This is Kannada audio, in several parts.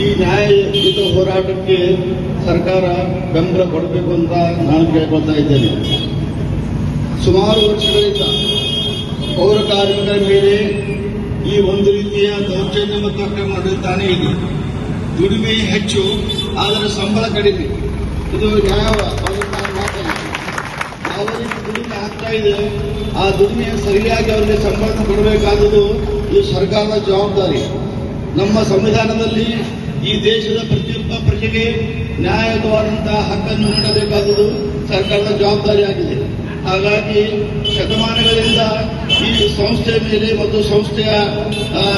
ಈ ನ್ಯಾಯಯುತ ಹೋರಾಟಕ್ಕೆ ಸರ್ಕಾರ ಬೆಂಬಲ ಕೊಡಬೇಕು ಅಂತ ನಾನು ಕೇಳ್ಕೊಳ್ತಾ ಇದ್ದೇನೆ. ಸುಮಾರು ವರ್ಷಗಳಿಂದ ಪೌರ ಕಾರ್ಮಿಕರ ಮೇಲೆ ಈ ಒಂದು ರೀತಿಯ ದೌರ್ಜನ್ಯ ಮತ್ತು ಅಕ್ರಮ ನಡೆಯುತ್ತಾನೆ ಇದೆ. ದುಡಿಮೆ ಹೆಚ್ಚು, ಆದರೆ ಸಂಬಳ ಕಡಿಮೆ. ಇದು ನ್ಯಾಯ ದುಡಿಮೆ ಆಗ್ತಾ ಇದೆ, ಆ ದುಡಿಮೆ ಸರಿಯಾಗಿ ಅವರಿಗೆ ಸಂಬಳ ಕೊಡಬೇಕಾದದ್ದು ಇದು ಸರ್ಕಾರದ ಜವಾಬ್ದಾರಿ. ನಮ್ಮ ಸಂವಿಧಾನದಲ್ಲಿ ಈ ದೇಶದ ಪ್ರತಿಯೊಬ್ಬ ಪ್ರಜೆಗೆ ನ್ಯಾಯಯುತವಾದಂತಹ ಹಕ್ಕನ್ನು ನೀಡಬೇಕಾದುದು ಸರ್ಕಾರದ ಜವಾಬ್ದಾರಿಯಾಗಿದೆ. ಹಾಗಾಗಿ ಶತಮಾನಗಳಿಂದ ಈ ಸಂಸ್ಥೆಯ ಮೇಲೆ ಮತ್ತು ಸಂಸ್ಥೆಯ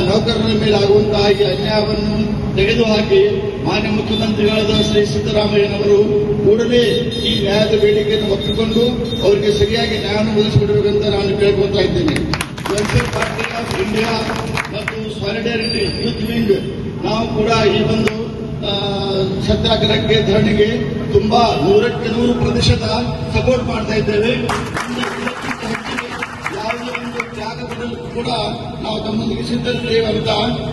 ನೌಕರರ ಮೇಲೆ ಆಗುವಂತಹ ಈ ಅನ್ಯಾಯವನ್ನು ತೆಗೆದುಹಾಕಿ ಮಾನ್ಯ ಮುಖ್ಯಮಂತ್ರಿಗಳಾದ ಶ್ರೀ ಸಿದ್ದರಾಮಯ್ಯನವರು ಕೂಡಲೇ ಈ ನ್ಯಾಯದ ಬೇಡಿಕೆಯನ್ನು ಒಪ್ಪಿಕೊಂಡು ಅವರಿಗೆ ಸರಿಯಾಗಿ ನ್ಯಾಯವನ್ನು ಒದಗಿಸಿಕೊಡಬೇಕಂತ ನಾನು ಕೇಳ್ಕೊಳ್ತಾ ಇದ್ದೇನೆ. ಪಾರ್ಟಿ ಆಫ್ ಇಂಡಿಯಾ ಮತ್ತು ಸಾಲಿಡಾರಿಟಿ ಯೂತ್ ವಿಂಗ್ ನಾವು ಕೂಡ ಈ ಒಂದು ಸತ್ಯಾಗ್ರಹಕ್ಕೆ, ಧರಣಿಗೆ ತುಂಬಾ ನೂರಕ್ಕೆ ನೂರು ಪ್ರತಿಶತ ಸಪೋರ್ಟ್ ಮಾಡ್ತಾ ಇದ್ದೇವೆ. ಯಾವುದೇ ಒಂದು ತ್ಯಾಗ ಪಡಲು ಕೂಡ ನಾವು ತಮ್ಮೊಂದಿಗೆ ಸಿದ್ಧರಿದ್ದೇವೆ ಅಂತ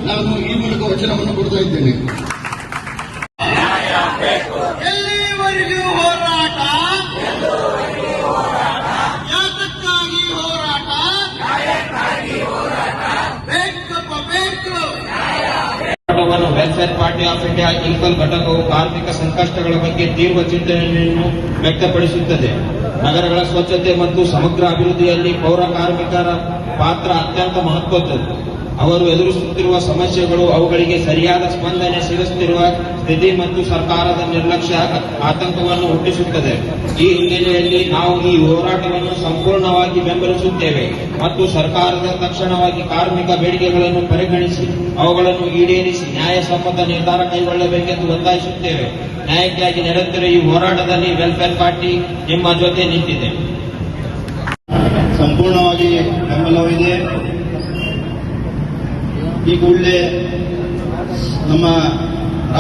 ನಾನು ಈ ಮೂಲಕ ವಚನವನ್ನು ಕೊಡ್ತಾ ಇದ್ದೇನೆ. ವೆಲ್ಫೇರ್ ಪಾರ್ಟಿ ಆಫ್ ಇಂಡಿಯಾ ಇನ್ಕಲ್ ಘಟಕವು ಕಾರ್ಮಿಕ ಸಂಕಷ್ಟಗಳ ಬಗ್ಗೆ ತೀವ್ರ ಚಿಂತನೆಯನ್ನು ವ್ಯಕ್ತಪಡಿಸುತ್ತದೆ. ನಗರಗಳ ಸ್ವಚ್ಛತೆ ಮತ್ತು ಸಮಗ್ರ ಅಭಿವೃದ್ಧಿಯಲ್ಲಿ ಪೌರ ಕಾರ್ಮಿಕರ ಪಾತ್ರ ಅತ್ಯಂತ ಮಹತ್ವದ್ದು. ಅವರು ಎದುರಿಸುತ್ತಿರುವ ಸಮಸ್ಯೆಗಳು ಅವುಗಳಿಗೆ ಸರಿಯಾದ ಸ್ಪಂದನೆ ಸಿಗುತ್ತಿರುವ ಸ್ಥಿತಿ ಮತ್ತು ಸರ್ಕಾರದ ನಿರ್ಲಕ್ಷ್ಯ ಆತಂಕವನ್ನು ಹುಟ್ಟಿಸುತ್ತದೆ. ಈ ಹಿನ್ನೆಲೆಯಲ್ಲಿ ನಾವು ಈ ಹೋರಾಟವನ್ನು ಸಂಪೂರ್ಣವಾಗಿ ಬೆಂಬಲಿಸುತ್ತೇವೆ ಮತ್ತು ಸರ್ಕಾರದ ತಕ್ಷಣವಾಗಿ ಕಾರ್ಮಿಕ ಬೇಡಿಕೆಗಳನ್ನು ಪರಿಗಣಿಸಿ ಅವುಗಳನ್ನು ಈಡೇರಿಸಿ ನ್ಯಾಯಸಮ್ಮತ ನಿರ್ಧಾರ ಕೈಗೊಳ್ಳಬೇಕೆಂದು ಒತ್ತಾಯಿಸುತ್ತೇವೆ. ನ್ಯಾಯಕ್ಕಾಗಿ ನಡೆಯುತ್ತಿರುವ ಈ ಹೋರಾಟದಲ್ಲಿ ವೆಲ್ಫೇರ್ ಪಾರ್ಟಿ ನಿಮ್ಮ ಜೊತೆ ನಿಂತಿದೆ. ಸಂಪೂರ್ಣವಾಗಿ ಬೆಂಬಲವಿದೆ. ಈ ಕೂಡಲೇ ನಮ್ಮ